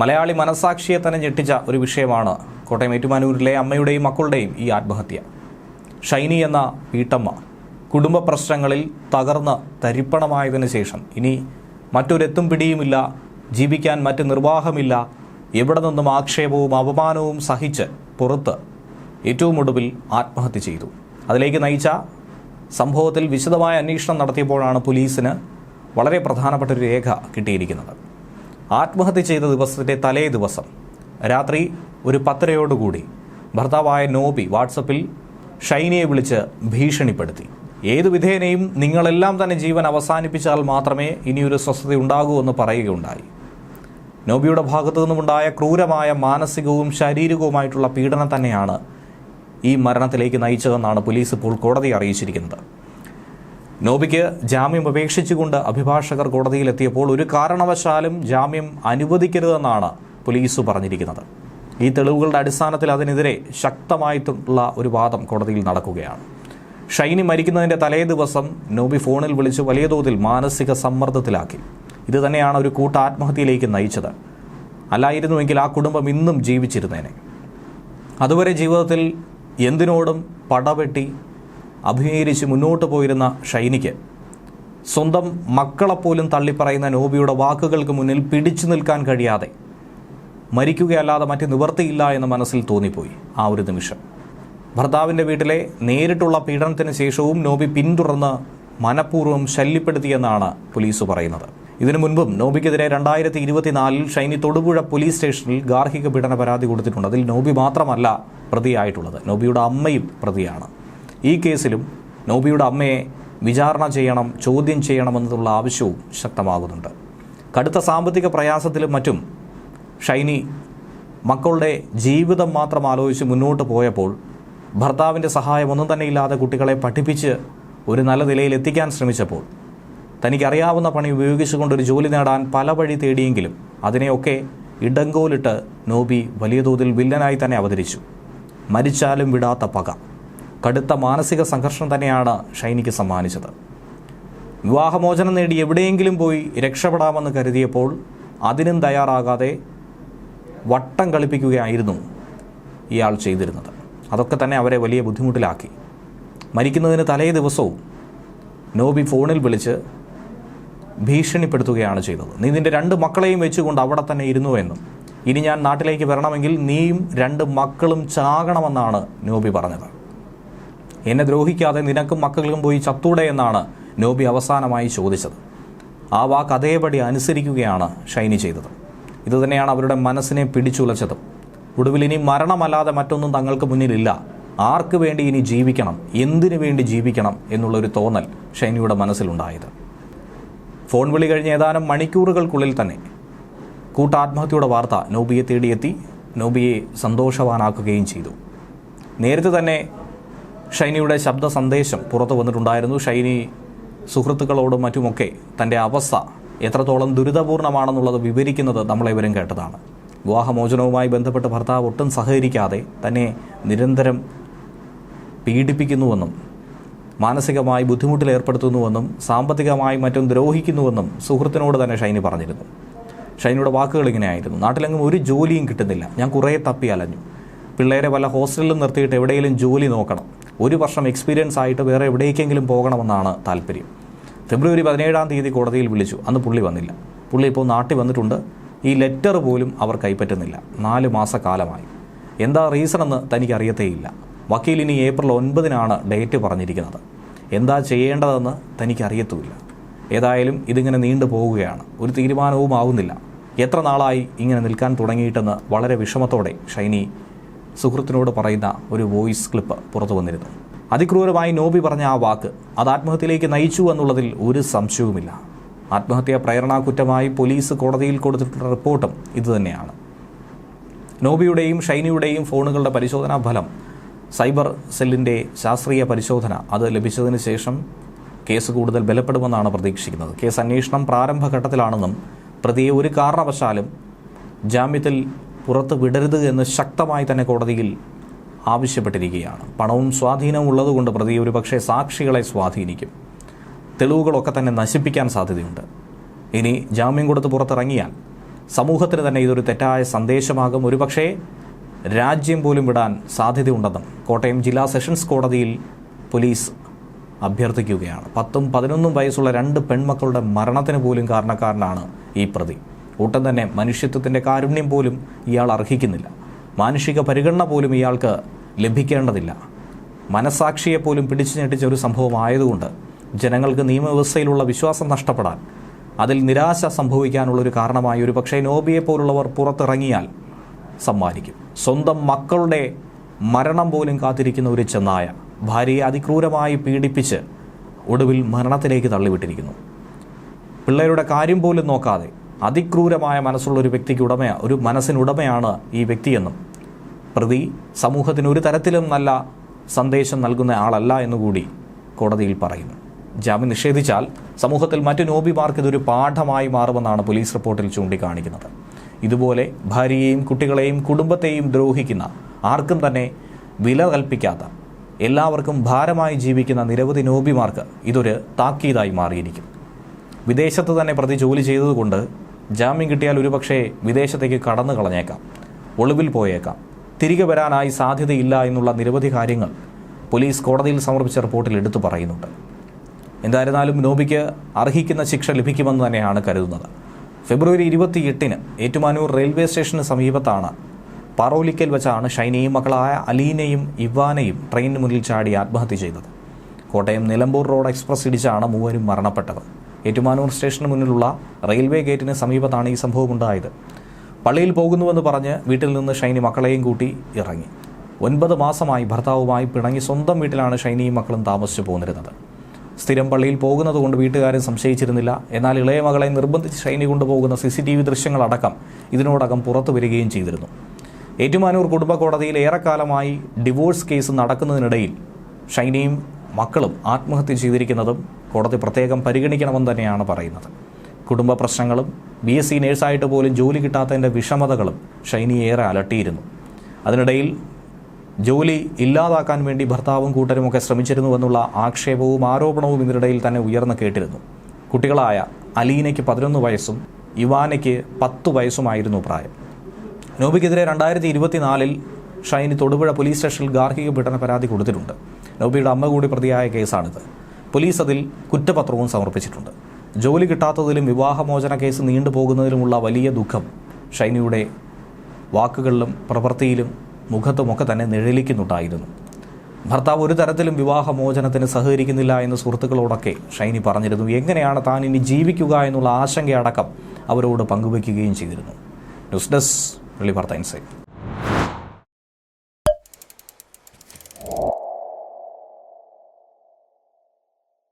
മലയാളി മനസാക്ഷിയെ തന്നെ ഞെട്ടിച്ച ഒരു വിഷയമാണ് കോട്ടയം ഏറ്റുമാനൂരിലെ അമ്മയുടെയും മക്കളുടെയും ഈ ആത്മഹത്യ. ഷൈനി എന്ന വീട്ടമ്മ കുടുംബ പ്രശ്നങ്ങളിൽ തകർന്ന് തരിപ്പണമായതിനു ശേഷം ഇനി മറ്റൊരെത്തും പിടിയുമില്ല ജീവിക്കാൻ മറ്റ് നിർവാഹമില്ല എവിടെ നിന്നും ആക്ഷേപവും അപമാനവും സഹിച്ച് പുറത്ത് ഏറ്റവും ഒടുവിൽ ആത്മഹത്യ ചെയ്തു. അതിലേക്ക് നയിച്ച സംഭവത്തിൽ വിശദമായ അന്വേഷണം നടത്തിയപ്പോഴാണ് പോലീസിന് വളരെ പ്രധാനപ്പെട്ട ഒരു രേഖ കിട്ടിയിരിക്കുന്നത്. ആത്മഹത്യ ചെയ്ത ദിവസത്തിന്റെ തലേ ദിവസം രാത്രി ഒരു പത്തരയോടുകൂടി ഭർത്താവായ നോബി വാട്സപ്പിൽ ഷൈനിയെ വിളിച്ച് ഭീഷണിപ്പെടുത്തി. ഏതു വിധേനയും നിങ്ങളെല്ലാം തന്നെ ജീവൻ അവസാനിപ്പിച്ചാൽ മാത്രമേ ഇനിയൊരു സ്വസ്ഥത ഉണ്ടാകൂ എന്ന് പറയുകയുണ്ടായി. നോബിയുടെ ഭാഗത്തു നിന്നുമുണ്ടായ ക്രൂരമായ മാനസികവും ശാരീരികവുമായിട്ടുള്ള പീഡനം തന്നെയാണ് ഈ മരണത്തിലേക്ക് നയിച്ചതെന്നാണ് പോലീസ് ഇപ്പോൾ കോടതിയെ അറിയിച്ചിരിക്കുന്നത്. നോബിക്ക് ജാമ്യം ഉപേക്ഷിച്ചുകൊണ്ട് അഭിഭാഷകർ കോടതിയിലെത്തിയപ്പോൾ ഒരു കാരണവശാലും ജാമ്യം അനുവദിക്കരുതെന്നാണ് പോലീസ് പറഞ്ഞിരിക്കുന്നത്. ഈ തെളിവുകളുടെ അടിസ്ഥാനത്തിൽ അതിനെതിരെ ശക്തമായിട്ടുള്ള ഒരു വാദം കോടതിയിൽ നടക്കുകയാണ്. ഷൈനി മരിക്കുന്നതിന്റെ തലേ ദിവസം നോബി ഫോണിൽ വിളിച്ച് വലിയ തോതിൽ മാനസിക സമ്മർദ്ദത്തിലാക്കി. ഇത് തന്നെയാണ് ഒരു കൂട്ട ആത്മഹത്യയിലേക്ക് നയിച്ചത്. അല്ലായിരുന്നുവെങ്കിൽ ആ കുടുംബം ഇന്നും ജീവിച്ചിരുന്നേനെ. അതുവരെ ജീവിതത്തിൽ എന്തിനോടും പടവെട്ടി അഭിമുഖീകരിച്ച് മുന്നോട്ട് പോയിരുന്ന ഷൈനിക്ക്. സ്വന്തം മക്കളെപ്പോലും തള്ളിപ്പറയുന്ന നോബിയുടെ വാക്കുകൾക്ക് മുന്നിൽ പിടിച്ചു നിൽക്കാൻ കഴിയാതെ മരിക്കുകയല്ലാതെ മറ്റ് നിവർത്തിയില്ല എന്ന് മനസ്സിൽ തോന്നിപ്പോയി ആ ഒരു നിമിഷം. ഭർത്താവിന്റെ വീട്ടിലെ നേരിട്ടുള്ള പീഡനത്തിന് ശേഷവും നോബി പിന്തുടർന്ന് മനഃപൂർവം ശല്യപ്പെടുത്തിയെന്നാണ് പോലീസ് പറയുന്നത്. ഇതിനു മുൻപും നോബിക്കെതിരെ രണ്ടായിരത്തി ഇരുപത്തിനാലിൽ ഷൈനി തൊടുപുഴ പോലീസ് സ്റ്റേഷനിൽ ഗാർഹിക പീഡന പരാതി കൊടുത്തിട്ടുണ്ട്. അതിൽ നോബി മാത്രമല്ല പ്രതിയായിട്ടുള്ളത്. നോബിയുടെ അമ്മയും പ്രതിയാണ്. ഈ കേസിലും നോബിയുടെ അമ്മയെ വിചാരണ ചെയ്യണം ചോദ്യം ചെയ്യണമെന്നുള്ള ആവശ്യവും ശക്തമാകുന്നുണ്ട്. കടുത്ത സാമ്പത്തിക പ്രയാസത്തിലും മറ്റും ഷൈനി മക്കളുടെ ജീവിതം മാത്രം ആലോചിച്ച് മുന്നോട്ട് പോയപ്പോൾ ഭർത്താവിന്റെ സഹായം ഒന്നും തന്നെ ഇല്ലാതെ കുട്ടികളെ പഠിപ്പിച്ച് ഒരു നല്ല നിലയിൽ എത്തിക്കാൻ ശ്രമിച്ചപ്പോൾ തനിക്കറിയാവുന്ന പണി ഉപയോഗിച്ചുകൊണ്ടൊരു ജോലി നേടാൻ പല വഴി തേടിയെങ്കിലും അതിനെയൊക്കെ ഇടങ്കോലിട്ട് നോബി വലിയ തോതിൽ വില്ലനായി തന്നെ അവതരിച്ചു. മരിച്ചാലും വിടാത്ത പക. കടുത്ത മാനസിക സംഘർഷം തന്നെയാണ് ഷൈനിക്ക് സമ്മാനിച്ചത്. വിവാഹമോചനം നേടി എവിടെയെങ്കിലും പോയി രക്ഷപ്പെടാമെന്ന് കരുതിയപ്പോൾ അതിനും തയ്യാറാകാതെ വട്ടം കളിപ്പിക്കുകയായിരുന്നു ഇയാൾ ചെയ്തിരുന്നത്. അതൊക്കെ തന്നെ അവരെ വലിയ ബുദ്ധിമുട്ടിലാക്കി. മരിക്കുന്നതിന് തലേ ദിവസവും നോബി ഫോണിൽ വിളിച്ച് ഭീഷണിപ്പെടുത്തുകയാണ് ചെയ്തത്. നീ നിന്റെ രണ്ട് മക്കളെയും വെച്ചുകൊണ്ട് അവിടെ തന്നെ ഇരുന്നുവെന്നും ഇനി ഞാൻ നാട്ടിലേക്ക് വരണമെങ്കിൽ നീയും രണ്ട് മക്കളും ചാകണമെന്നാണ് നോബി പറഞ്ഞത്. എന്നെ ദ്രോഹിക്കാതെ നിനക്കും മക്കൾക്കും പോയി ചത്തൂടെ എന്നാണ് നോബി അവസാനമായി ചോദിച്ചത്. ആ വാക്ക് അതേപടി അനുസരിക്കുകയാണ് ഷൈനി ചെയ്തത്. ഇതുതന്നെയാണ് അവരുടെ മനസ്സിനെ പിടിച്ചുലച്ചതും. ഒടുവിൽ ഇനി മരണമല്ലാതെ മറ്റൊന്നും തങ്ങൾക്ക് മുന്നിലില്ല. ആർക്ക് വേണ്ടി ഇനി ജീവിക്കണം? എന്തിനു വേണ്ടി ജീവിക്കണം എന്നുള്ളൊരു തോന്നൽ ഷൈനിയുടെ മനസ്സിലുണ്ടായത്. ഫോൺ വിളി കഴിഞ്ഞ് ഏതാനും മണിക്കൂറുകൾക്കുള്ളിൽ തന്നെ കൂട്ടാത്മഹത്യയുടെ വാർത്ത നോബിയെ തേടിയെത്തി നോബിയെ സന്തോഷവാനാക്കുകയും ചെയ്തു. നേരത്തെ തന്നെ ഷൈനിയുടെ ശബ്ദ സന്ദേശം പുറത്തു വന്നിട്ടുണ്ടായിരുന്നു. ഷൈനി സുഹൃത്തുക്കളോടും മറ്റുമൊക്കെ തന്റെ അവസ്ഥ എത്രത്തോളം ദുരിതപൂർണമാണെന്നുള്ളത് വിവരിക്കുന്നത് നമ്മളെവരും കേട്ടതാണ്. വിവാഹമോചനവുമായി ബന്ധപ്പെട്ട് ഭർത്താവ് ഒട്ടും സഹകരിക്കാതെ തന്നെ നിരന്തരം പീഡിപ്പിക്കുന്നുവെന്നും മാനസികമായി ബുദ്ധിമുട്ടിൽ ഏർപ്പെടുത്തുന്നുവെന്നും സാമ്പത്തികമായി മറ്റും ദ്രോഹിക്കുന്നുവെന്നും സുഹൃത്തിനോട് തന്നെ ഷൈനി പറഞ്ഞിരുന്നു. ഷൈനിയുടെ വാക്കുകൾ ഇങ്ങനെയായിരുന്നു. നാട്ടിലെങ്ങും ഒരു ജോലിയും കിട്ടുന്നില്ല. ഞാൻ കുറേ തപ്പി അലഞ്ഞു. പിള്ളേരെ വല്ല ഹോസ്റ്റലിലും നിർത്തിയിട്ട് എവിടെയെങ്കിലും ജോലി നോക്കണം. ഒരു വർഷം എക്സ്പീരിയൻസ് ആയിട്ട് വേറെ എവിടേക്കെങ്കിലും പോകണമെന്നാണ് താല്പര്യം. ഫെബ്രുവരി പതിനേഴാം തീയതി കോടതിയിൽ വിളിച്ചു. അന്ന് പുള്ളി വന്നില്ല. പുള്ളി ഇപ്പോൾ നാട്ടിൽ വന്നിട്ടുണ്ട്. ഈ ലെറ്റർ പോലും അവർ കൈപ്പറ്റുന്നില്ല. നാല് മാസക്കാലമായി. എന്താ റീസൺ എന്ന് തനിക്ക് അറിയത്തേയില്ല വക്കീൽ ഇനി ഏപ്രിൽ ഒൻപതിനാണ് ഡേറ്റ് പറഞ്ഞിരിക്കുന്നത്. എന്താ ചെയ്യേണ്ടതെന്ന് തനിക്ക് അറിയത്തുമില്ല ഏതായാലും ഇതിങ്ങനെ നീണ്ടു പോവുകയാണ്. ഒരു തീരുമാനവും ആവുന്നില്ല എത്ര നാളായി ഇങ്ങനെ നിൽക്കാൻ തുടങ്ങിയിട്ടെന്ന് വളരെ വിഷമത്തോടെ ഷൈനി സുഹൃത്തിനോട് പറയുന്ന ഒരു വോയിസ് ക്ലിപ്പ് പുറത്തു വന്നിരുന്നു. അതിക്രൂരമായി നോബി പറഞ്ഞ ആ വാക്ക് അത് ആത്മഹത്യയിലേക്ക് നയിച്ചു എന്നുള്ളതിൽ ഒരു സംശയവുമില്ല. ആത്മഹത്യാ പ്രേരണാ കുറ്റമായി പോലീസ് കോടതിയിൽ കൊടുത്തിട്ടുള്ള റിപ്പോർട്ടും ഇതുതന്നെയാണ് നോബിയുടെയും ഷൈനിയുടെയും ഫോണുകളുടെ പരിശോധനാ ഫലം സൈബർ സെല്ലിന്റെ ശാസ്ത്രീയ പരിശോധന. അത് ലഭിച്ചതിന് ശേഷം കേസ് കൂടുതൽ ബലപ്പെടുമെന്നാണ് പ്രതീക്ഷിക്കുന്നത്. കേസ് അന്വേഷണം പ്രാരംഭഘട്ടത്തിലാണെന്നും പ്രതിയെ ഒരു കാരണവശാലും ജാമ്യത്തിൽ പുറത്ത് വിടരുത് എന്ന് ശക്തമായി തന്നെ കോടതിയിൽ ആവശ്യപ്പെട്ടിരിക്കുകയാണ്. പണവും സ്വാധീനവും ഉള്ളതുകൊണ്ട് പ്രതി ഒരു പക്ഷേ സാക്ഷികളെ സ്വാധീനിക്കും. തെളിവുകളൊക്കെ തന്നെ നശിപ്പിക്കാൻ സാധ്യതയുണ്ട്. ഇനി ജാമ്യം കൊടുത്ത് പുറത്തിറങ്ങിയാൽ സമൂഹത്തിന് തന്നെ ഇതൊരു തെറ്റായ സന്ദേശമാകും. ഒരുപക്ഷേ രാജ്യം പോലും വിടാൻ സാധ്യതയുണ്ടെന്നും കോട്ടയം ജില്ലാ സെഷൻസ് കോടതിയിൽ പോലീസ് അഭ്യർത്ഥിക്കുകയാണ്. പത്തും പതിനൊന്നും വയസ്സുള്ള രണ്ട് പെൺമക്കളുടെ മരണത്തിന് പോലും കാരണക്കാരനാണ് ഈ പ്രതി. കൂട്ടം തന്നെ മനുഷ്യത്വത്തിന്റെ കാരുണ്യം പോലും ഇയാൾ അർഹിക്കുന്നില്ല. മാനുഷിക പരിഗണന പോലും ഇയാൾക്ക് ലഭിക്കേണ്ടതില്ല. മനസാക്ഷിയെ പോലും പിടിച്ചു ഞെട്ടിച്ച ഒരു സംഭവമായതുകൊണ്ട് ജനങ്ങൾക്ക് നിയമവ്യവസ്ഥയിലുള്ള വിശ്വാസം നഷ്ടപ്പെടാൻ അതിൽ നിരാശ സംഭവിക്കാനുള്ള ഒരു കാരണമായി ഒരു പക്ഷേ നോബിയെ പോലുള്ളവർ പുറത്തിറങ്ങിയാൽ സമ്മാനിക്കും. സ്വന്തം മക്കളുടെ മരണം പോലും കാത്തിരിക്കുന്ന ഒരു ചെന്നായ ഭാര്യയെ അതിക്രൂരമായി പീഡിപ്പിച്ച് ഒടുവിൽ മരണത്തിലേക്ക് തള്ളിവിട്ടിരിക്കുന്നു. പിള്ളേരുടെ കാര്യം പോലും നോക്കാതെ അതിക്രൂരമായ മനസ്സുള്ള ഒരു വ്യക്തിക്ക് ഉടമ ഒരു മനസ്സിനുടമയാണ് ഈ വ്യക്തിയെന്നും പ്രതി സമൂഹത്തിന് ഒരു തരത്തിലും നല്ല സന്ദേശം നൽകുന്ന ആളല്ല എന്നുകൂടി കോടതിയിൽ പറയുന്നു. ജാമ്യം നിഷേധിച്ചാൽ സമൂഹത്തിൽ മറ്റു നോബിമാർക്ക് ഇതൊരു പാഠമായി മാറുമെന്നാണ് പോലീസ് റിപ്പോർട്ടിൽ ചൂണ്ടിക്കാണിക്കുന്നത്. ഇതുപോലെ ഭാര്യയെയും കുട്ടികളെയും കുടുംബത്തെയും ദ്രോഹിക്കുന്ന ആർക്കും തന്നെ വില കൽപ്പിക്കാത്ത എല്ലാവർക്കും ഭാരമായി ജീവിക്കുന്ന നിരവധി നോബിമാർക്ക് ഇതൊരു താക്കീതായി മാറിയിരിക്കും വിദേശത്ത് തന്നെ പ്രതി ജോലി ചെയ്തതുകൊണ്ട് ജാമ്യം കിട്ടിയാൽ ഒരുപക്ഷെ വിദേശത്തേക്ക് കടന്നു കളഞ്ഞേക്കാം ഒളിവിൽ പോയേക്കാം. തിരികെ വരാനായി സാധ്യതയില്ല എന്നുള്ള നിരവധി കാര്യങ്ങൾ പോലീസ് കോടതിയിൽ സമർപ്പിച്ച റിപ്പോർട്ടിൽ എടുത്തു പറയുന്നുണ്ട്. എന്തായിരുന്നാലും നോബിക്ക് അർഹിക്കുന്ന ശിക്ഷ ലഭിക്കുമെന്ന് തന്നെയാണ് കരുതുന്നത്. ഫെബ്രുവരി ഇരുപത്തി എട്ടിന് ഏറ്റുമാനൂർ റെയിൽവേ സ്റ്റേഷന് സമീപത്താണ് പറോലിക്കൽ വെച്ചാണ് ഷൈനയും മക്കളായ അലീനയും ഇവാനയും ട്രെയിനിന് മുന്നിൽ ചാടി ആത്മഹത്യ ചെയ്തത്. കോട്ടയം നിലമ്പൂർ റോഡ് എക്സ്പ്രസ് ഇടിച്ചാണ് മൂവരും മരണപ്പെട്ടത്. ഏറ്റുമാനൂർ സ്റ്റേഷന് മുന്നിലുള്ള റെയിൽവേ ഗേറ്റിന് സമീപത്താണ് ഈ സംഭവം ഉണ്ടായത്. പള്ളിയിൽ പോകുന്നുവെന്ന് പറഞ്ഞ് വീട്ടിൽ നിന്ന് ഷൈനി മക്കളെയും കൂട്ടി ഇറങ്ങി. ഒൻപത് മാസമായി ഭർത്താവുമായി പിണങ്ങി സ്വന്തം വീട്ടിലാണ് ഷൈനിയും മക്കളും താമസിച്ചു പോന്നിരുന്നത്. സ്ഥിരം പള്ളിയിൽ പോകുന്നതുകൊണ്ട് വീട്ടുകാരും സംശയിച്ചിരുന്നില്ല. എന്നാൽ ഇളയ മകളെ നിർബന്ധിച്ച് ഷൈനി കൊണ്ടുപോകുന്ന സി സി ടി വി ദൃശ്യങ്ങളടക്കം ഇതിനോടകം പുറത്തു വരികയും ചെയ്തിരുന്നു. ഏറ്റുമാനൂർ കുടുംബ കോടതിയിൽ ഏറെക്കാലമായി ഡിവോഴ്സ് കേസ് നടക്കുന്നതിനിടയിൽ ഷൈനിയും മക്കളും ആത്മഹത്യ ചെയ്തിരിക്കുന്നതും കോടതി പ്രത്യേകം പരിഗണിക്കണമെന്ന് തന്നെയാണ് പറയുന്നത്. കുടുംബ പ്രശ്നങ്ങളും ബി എസ് സി നേഴ്സായിട്ട് പോലും ജോലി കിട്ടാത്തതിന്റെ വിഷമതകളും ഷൈനി ഏറെ അലട്ടിയിരുന്നു. അതിനിടയിൽ ജോലി ഇല്ലാതാക്കാൻ വേണ്ടി ഭർത്താവും കൂട്ടരും കൂട്ടരുമൊക്കെ ശ്രമിച്ചിരുന്നുവെന്നുള്ള ആക്ഷേപവും ആരോപണവും ഇതിനിടയിൽ തന്നെ ഉയർന്നു കേട്ടിരുന്നു. കുട്ടികളായ അലീനയ്ക്ക് പതിനൊന്ന് വയസ്സും ഇവാനയ്ക്ക് പത്ത് വയസ്സുമായിരുന്നു പ്രായം. നോബിക്കെതിരെ രണ്ടായിരത്തി ഇരുപത്തിനാലിൽ ഷൈനി തൊടുപുഴ പോലീസ് സ്റ്റേഷനിൽ ഗാർഹിക പീഡന പരാതി കൊടുത്തിട്ടുണ്ട്. നോബിയുടെ അമ്മ കൂടി പ്രതിയായ കേസാണിത്. പോലീസ് അതിൽ കുറ്റപത്രവും സമർപ്പിച്ചിട്ടുണ്ട്. ജോലി കിട്ടാത്തതിലും വിവാഹമോചന കേസ് നീണ്ടുപോകുന്നതിലുമുള്ള വലിയ ദുഃഖം ഷൈനിയുടെ വാക്കുകളിലും പ്രവൃത്തിയിലും മുഖത്തുമൊക്കെ തന്നെ നിഴലിക്കുന്നുണ്ടായിരുന്നു. ഭർത്താവ് ഒരു തരത്തിലും വിവാഹമോചനത്തിന് സഹകരിക്കുന്നില്ല എന്ന് സുഹൃത്തുക്കളോടൊക്കെ ഷൈനി പറഞ്ഞിരുന്നു. എങ്ങനെയാണ് താൻ ഇനി ജീവിക്കുക എന്നുള്ള ആശങ്കയടക്കം അവരോട് പങ്കുവയ്ക്കുകയും ചെയ്തിരുന്നു. ന്യൂസ് ഡെസ്ക് വെള്ളി വാർത്ത ഇൻസൈറ്റ്.